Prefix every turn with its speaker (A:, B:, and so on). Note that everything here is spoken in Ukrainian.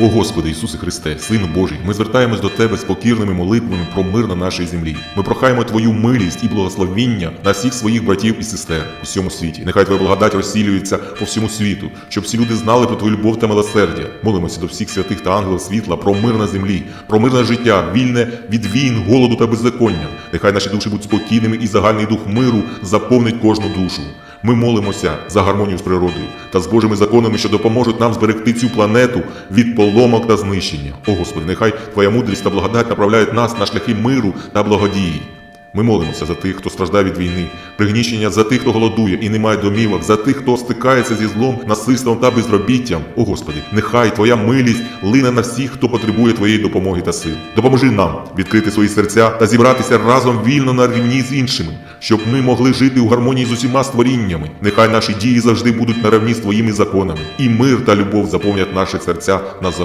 A: О Господи Ісусе Христе, Сину Божий, ми звертаємось до Тебе з покірними молитвами про мир на нашій землі. Ми прохаємо Твою милість і благословіння на всіх своїх братів і сестер у всьому світі. Нехай Твоя благодать розсілюється по всьому світу, щоб всі люди знали про Твою любов та милосердя. Молимося до всіх святих та ангелів світла про мир на землі, про мирне життя, вільне від війн, голоду та беззаконня. Нехай наші душі будуть спокійними і загальний дух миру заповнить кожну душу. Ми молимося за гармонію з природою та з Божими законами, що допоможуть нам зберегти цю планету від поломок та знищення. О Господи, нехай Твоя мудрість та благодать направляють нас на шляхи миру та благодії. Ми молимося за тих, хто страждає від війни, пригнічення за тих, хто голодує і не має домівок, за тих, хто стикається зі злом, насильством та безробіттям. О Господи, нехай Твоя милість лине на всіх, хто потребує Твоєї допомоги та сил. Допоможи нам відкрити свої серця та зібратися разом вільно на рівні з іншими, щоб ми могли жити у гармонії з усіма створіннями. Нехай наші дії завжди будуть на рівні з Твоїми законами, і мир та любов заповнять наші серця назавжди.